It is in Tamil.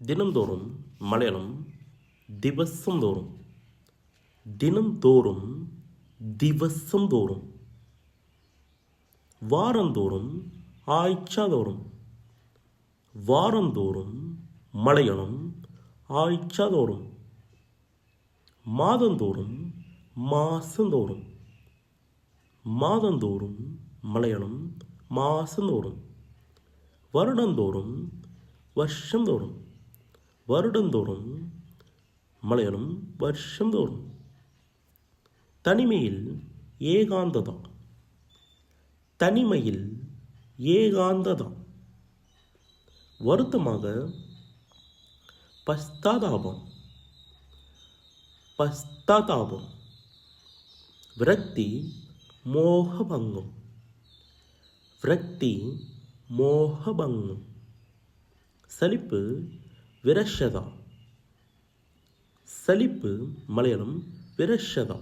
தினந்தோறும் மலையாளம் திவசந்தோறும். தினந்தோறும் திவசம் வாரந்தோறும் ஆய்ச்சாதோறும். வாரந்தோறும் மலையாளம் ஆய்ச்சாதோறும். மாதந்தோறும் மாசந்தோறும். மாதந்தோறும் மலையாளம் மாசந்தோறும். வருடந்தோறும் வருஷந்தோறும். வருடந்தோறும் மலையாளம் வருஷந்தோறும். தனிமையில் ஏகாந்ததா? தனிமையில் ஏகாந்ததா? வருத்தமாக பஸ்தாதாபம் பஸ்தாதாபம். விரக்தி மோகபங்கம். விரக்தி மோகபங்கம். சலிப்பு விரஷதா சலிப்பு மலையாளம் விரஷதா